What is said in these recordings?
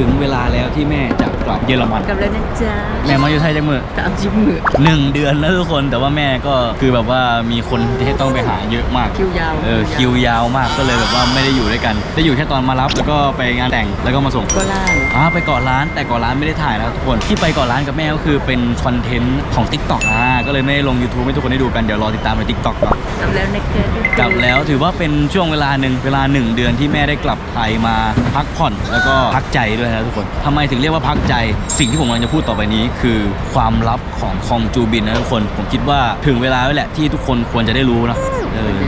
ถึงเวลาแล้วที่แม่จะกลับเยอรมันกลับแล้วนะจ๊ะแม่มาอยู่ไทยจังมือสามสิบมือหนึ่งเดือนแล้วทุกคนแต่ว่าแม่ก็คือแบบว่ามีคนที่ต้องไปหาเยอะมากคิวยาวเออคิวยาวมากก็เลยแบบว่าไม่ได้อยู่ด้วยกันได้อยู่แค่ตอนมารับแล้วก็ไปงานแต่งแล้วก็มาส่งก็ล่างอ่าไปเกาะร้านแต่เกาะร้านไม่ได้ถ่ายนะครับทุกคนที่ไปเกาะร้านกับแม่ก็คือเป็นคอนเทนต์ของ Tik t o อกอ่าก็เลยไม่ได้ลง YouTube ให้ทุกคนได้ดูกันเดี๋ยวรอติดตามใน Tik t o อกเนาะกลับแล้วนะคะทุคนกลับแล้วถือว่าเป็นช่วงเวลาหนึ่งเวลาหนึ่งเดือนที่แม่ได้กลับไทยมาพักผ่อนแล้วก็พักใจด้วยนะทุกคนทำไมมถึงเรียกว่าพักใจ สิ่งที่ผมกำลังจะพูดต่อไปนี้ คือความลับของคองจูบินนะทุกคน ผมคิดว่าถึงเวลาแล้วแหละที่ทุกคนควรจะได้รู้นะเออ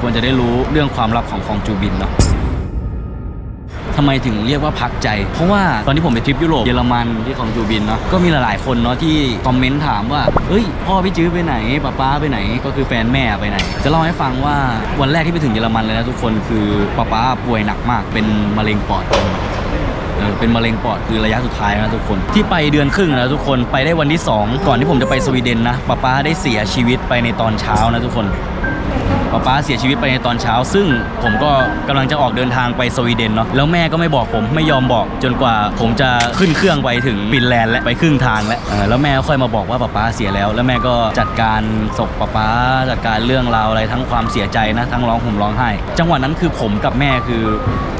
ควรจะได้รู้เรื่องความลับของคองจูบินเนาะทำไมถึงเรียกว่าพักใจ เพราะว่าตอนที่ผมไปทริปยุโรปเยอรมันที่ของจูบินเนาะก็มีหลายๆคนเนาะที่คอมเมนต์ถามว่าเฮ้ยพ่อพี่จื้อไปไหนป้าป้าไปไหน ก็คือแฟนแม่ไปไหน จะเล่าให้ฟังว่าวันแรกที่ไปถึงเยอรมันเลยนะทุกคนคือป้าป้าป่วยหนักมากเป็นมะเร็งปอดเอเป็นมะเร็งปอดคือระยะสุดท้ายนะทุกคน ที่ไปเดือนครึ่งนะทุกคนไปได้วันที่ 2 ก่อนที่ผมจะไปสวีเดนนะป้าป้าได้เสียชีวิตไปในตอนเช้านะทุกคน ป๊าป๊าเสียชีวิตไปในตอนเช้า ซึ่งผมก็กำลังจะออกเดินทางไปสวีเดนเนาะแล้วแม่ก็ไม่บอกผมไม่ยอมบอก จนกว่าผมจะขึ้นเครื่องไปถึงฟินแลนด์และไปครึ่งทางแล้วแล้วแม่ก็ค่อยมาบอกว่าป๊าป๊าเสียแล้ว แล้วแม่ก็จัดการศพป๊าป๊าจัดการเรื่องราวอะไรทั้งความเสียใจนะทั้งร้องห่มร้องไห้ จังหวะนั้นคือผมกับแม่คือ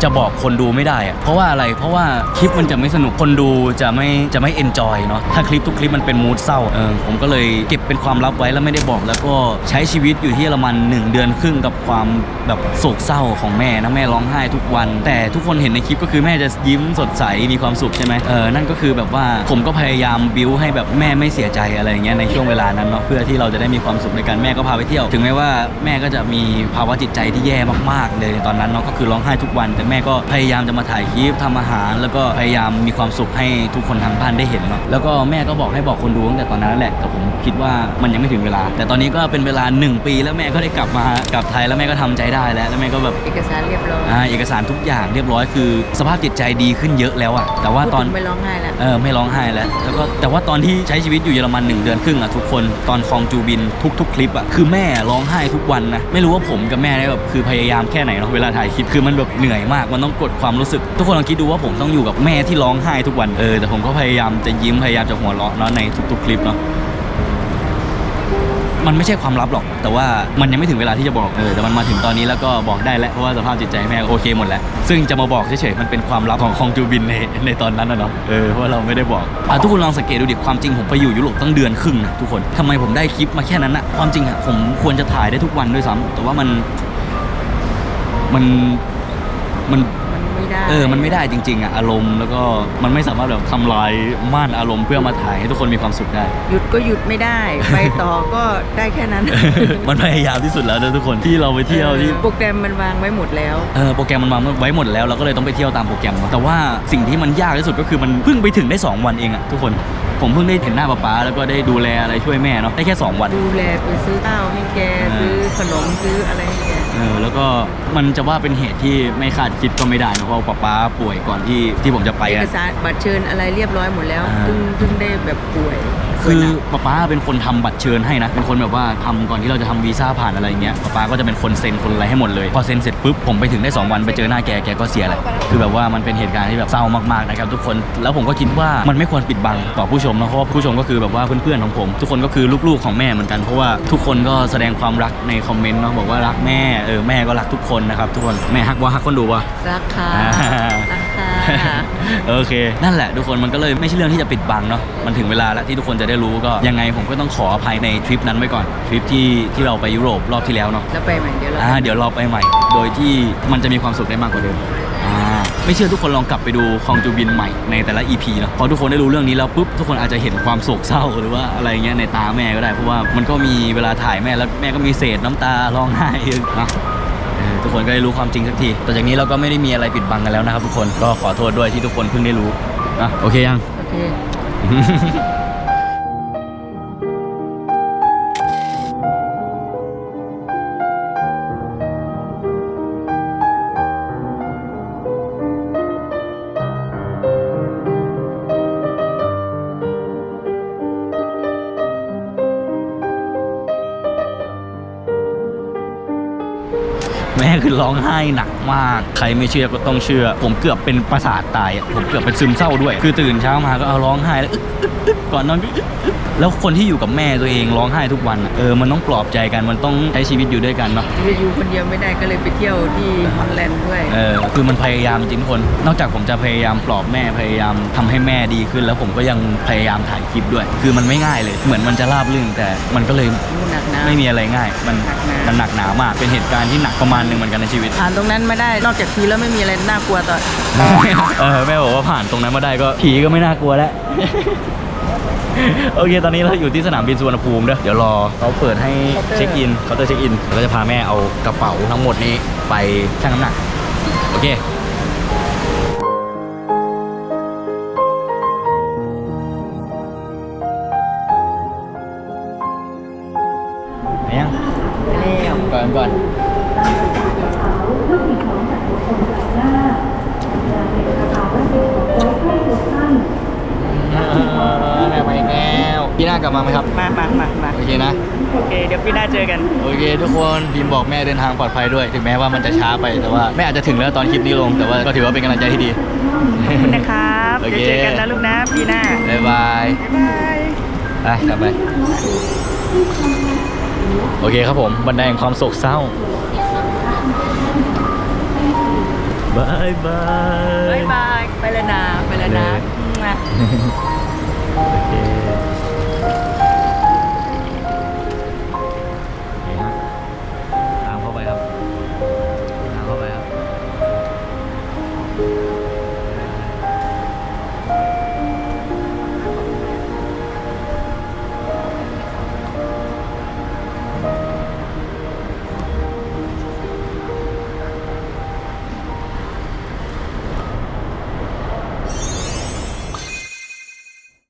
จะบอกคนดูไม่ได้อะเพราะว่าอะไรเพราะว่าคลิปมันจะไม่สนุกคนดูจะไม่จะไม่เอนจอยเนาะถ้าคลิปทุกคลิปมันเป็นมูดเศร้าเออผมก็เลยเก็บเป็นความลับไว้แล้วไม่ได้บอก แล้วก็ใช้ชีวิตอยู่ที่เยอรมันหนึ่งเดือนครึ่งกับความแบบโศกเศร้าของแม่นะแม่ร้องไห้ทุกวัน แต่ทุกคนเห็นในคลิปก็คือแม่จะยิ้มสดใสมีความสุขใช่ไหมเออนั่นก็คือแบบว่าผมก็พยายามบิ้วให้แบบแม่ไม่เสียใจอะไรอย่างเงี้ยในช่วงเวลานั้นเนาะเพื่อที่เราจะได้มีความสุขในการแม่ก็พาไปเที่ยว ถึงแม้ว่าแม่ก็จะมีภาวะจิตใจที่แย่มากๆ เลยตอนนั้นเนาะก็คือร้องไห้ทุกวัน แต่แม่ก็พยายามจะมาถ่ายคลิปทำอาหาร แล้วก็พยายามมีความสุขให้ทุกคนทางบ้านได้เห็นเนาะแล้วก็แม่ก็บอกให้บอกคนดูตั้งแต่ตอนนั้นแหละแต่ผมคิดว่ามันยังไม่ถึงเวลา แต่ตอนนี้ก็เป็นเวลา 1 ปีแล้วแม่ก็ได้กลับมากลับไทยแล้วแม่ก็ทำใจได้แล้วแล้วแม่ก็แบบเอกสารเรียบร้อยอ่าเอกสารทุกอย่างเรียบร้อยคือ สภาพจิตใจดีขึ้นเยอะแล้วอะแต่ว่าตอนพูดถึงไม่ร้องไห้แล้วเออไม่ร้องไห้แล้วแล้วก็แต่ว่าตอนที่ใช้ชีวิตอยู่เยอรมันหนึ่งเดือนครึ่งอะทุกคนตอนคลองจูบินทุก ๆ คลิปอะคือแม่ร้องไห้ทุกวันนะไม่รู้ว่าผมกับแม่ได้แบบคือพยายามแค่ไหนเนาะเวลาถ่ายคลิปคือมันแบบเหนื่อยมากมันต้องกดความรู้สึก ทุกคนลองคิดดูว่าผมต้องอยู่กับแม่ที่ร้องไห้ทุกวันเออแต่ผมก็พยายามจะยิ้มพยายามจะหัวเราะเนาะในทุก ๆ คลิปเนาะ มันไม่ใช่ความลับหรอก แต่ว่ามันยังไม่ถึงเวลาที่จะบอกเออแต่มันมาถึงตอนนี้แล้วก็บอกได้แล้วเพราะว่าสภาพจิตใจแม่โอเคหมดแล้ว ซึ่งจะมาบอกเฉยๆมันเป็นความลับของคองจูบินในในตอนนั้นนะเนาะเออเพราะว่าเราไม่ได้บอกอะทุกคนลองสังเกตดูดิความจริงผมไปอยู่ยุโรปตั้งเดือนครึ่งนะทุกคนทำไมผมได้คลิปมาแค่นั้นอะความจริงอะผมควรจะถ่ายได้ทุกวันด้วยซ้ำแต่ว่ามันมันมัน เออมันไม่ได้จริง ๆอะอารมณ์แล้วก็มันไม่สามารถแบบทำลายม่านอารมณ์เพื่อมาถ่ายให้ทุกคนมีความสุขได้ หยุดก็หยุดไม่ได้ ไปต่อก็ได้แค่นั้นมันพยายามที่สุดแล้วนะทุกคนที่เราไปเที่ยวที่ออโปรแกรมมันวางไว้หมดแล้ว เออโปรแกรมมันวางไว้หมดแล้วเราก็เลยต้องไปเที่ยวตามโปรแกรมเนอะแต่ว่าสิ่งที่มันยากที่สุดก็คือมันเพิ่งไปถึงได้ 2 วันเองอะทุกคน ผมเพิ่งได้เห็นหน้าป๊าป๊าแล้วก็ได้ดูแลอะไรช่วยแม่เนาะได้แค่ 2 วัน ดูแลไปซื้อข้าวให้แกเออซื้อขนมซื้ออะไรให้แกเออแล้วก็มันจะว่าเป็นเหตุที่ไม่คาดคิดก็ไม่ได้นะเพราะว่าป๊าป๊าป่วยก่อนที่ที่ผมจะไปเอกอะสารบัตรเชิญอะไรเรียบร้อยหมดแล้วอ่า เพิ่งเพิ่งได้แบบป่วย คือป่วยหนักป๊าป๊าเป็นคนทำบัตรเชิญให้นะ เป็นคนแบบว่าทำก่อนที่เราจะทำวีซ่าผ่านอะไรเงี้ยป๊าป๊าก็จะเป็นคนเซ็นคนอะไรให้หมดเลย พอเซ็นเสร็จปุ๊บผมไปถึงได้ 2 วันไปเจอหน้าแกแกก็เสียแหละคือแบบว่ามันเป็นเหตุการณ์ที่แบบเศร้ามากๆนะครับทุกคนแล้วผมก็คิดว่ามันไม่ควรปิดบังต่อผู้ชมนะเพราะว่าผู้ชมก็คือแบบว่าเพื่อนๆของผม ทุกคนก็คือลูกๆของแม่เหมือนกันเพราะว่าทุกคนก็แสดงความรักในคอมเมนต์เนาะบอกว่ารักแม่เออแม่ก็รักทุกคนนะครับทุกคนแม่ฮักว่าฮักคนดูวะรักค่ะอ่ารักค่ะ โอเค นั่นแหละทุกคนมันก็เลยไม่ใช่เรื่องที่จะปิดบังเนาะมันถึงเวลาแล้วที่ทุกคนจะได้รู้ก็ยังไงผมก็ต้องขออภัยในทริปนั้นไว้ก่อนทริปที่ที่เราไปยุโรปรอบที่แล้วเนาะแล้วไปใหม่เดี๋ยวเราอ่าเดี๋ยวเราไปใหม่ โดยที่มันจะมีความสุขได้มากกว่าเดิมอ่าไม่เชื่อทุกคนลองกลับไปดูคองจูบินใหม่ในแต่ละ EP เนาะพอทุกคนได้รู้เรื่องนี้แล้วปุ๊บทุกคนอาจจะเห็นความโศกเศร้าหรือว่าอะไรเงี้ยในตาแม่ก็ได้เพราะว่ามันก็มีเวลาถ่ายแม่แล้วแม่ก็มีเศษน้ำตาร้องไห้เนาะ เออทุกคนก็ได้รู้ความจริงสักทีต่อจากนี้เราก็ไม่ได้มีอะไรปิดบังกันแล้วนะครับทุกคนก็ขอโทษด้วยที่ทุกคนเพิ่งได้รู้นะโอเคยัง โอเค คือร้องไห้หนักมาก ใครไม่เชื่อก็ต้องเชื่อ ผมเกือบเป็นประสาทตายอะผมเกือบเป็นซึมเศร้าด้วย คือตื่นเช้ามาก็เอาร้องไห้แล้วอึ๊กอึ๊กอึ๊กก่อนนอนก็อึ๊กอึ๊กแล้วคนที่อยู่กับแม่ตัวเองร้องไห้ทุกวันอะเออมันต้องปลอบใจกันมันต้องใช้ชีวิตอยู่ด้วยกันเนาะจะอยู่คนเดียวไม่ได้ก็เลยไปเที่ยวที่ฮอลแลนด์ด้วยเออคือมันพยายามจริงๆทุกคน นอกจากผมจะพยายามปลอบแม่พยายามทำให้แม่ดีขึ้น แล้วผมก็ยังพยายามถ่ายคลิปด้วย คือมันไม่ง่ายเลย เหมือนมันจะราบรื่นแต่มันก็เลยหนักหนาไม่มีอะไรง่าย มันหนักหนามัมันหนักหนามากเป็นเหตุการณ์ที่หนักประมาณหนึ่งเหมือนกันในชีวิต ผ่านตรงนั้นไม่ได้นอกจากทีแล้วไม่มีอะไรน่ากลัวต่อเออแม่บอกว่าผ่านตรงนั้นมาได้ก็ผีก็ไม่น่ากลัวแล้ว โอเค ตอนนี้เราอยู่ที่สนามบินสุวรรณภูมิเด้อเดี๋ยวรอเขาเปิดให้เช็คอินเคาน์เตอร์เช็คอินเราจะพาแม่เอากระเป๋าทั้งหมดนี้ไปชั่งน้ำหนัก โอเค กลับมาไหมครับ มามามามาโอเคนะ โอเค เดี๋ยวพี่หน้าเจอกัน โอเค ทุกคนบีมบอกแม่เดินทางปลอดภัยด้วย ถึงแม้ว่ามันจะช้าไปแต่ว่าแม่อาจจะถึงแล้วตอนคลิปนี้ลง แต่ว่าก็ถือว่าเป็นกำลังใจที่ดีนะครับโอเคเดี๋ยวเจอกันนะลูกนะปีหน้าบ๊ายบาย บ๊ายบาย ไปกลับไป โอเคครับผม บันไดแห่งความโศกเศร้าบายบาย บ๊ายบาย ไปแล้วนะ ไปแล้วนะเลยมาโอเค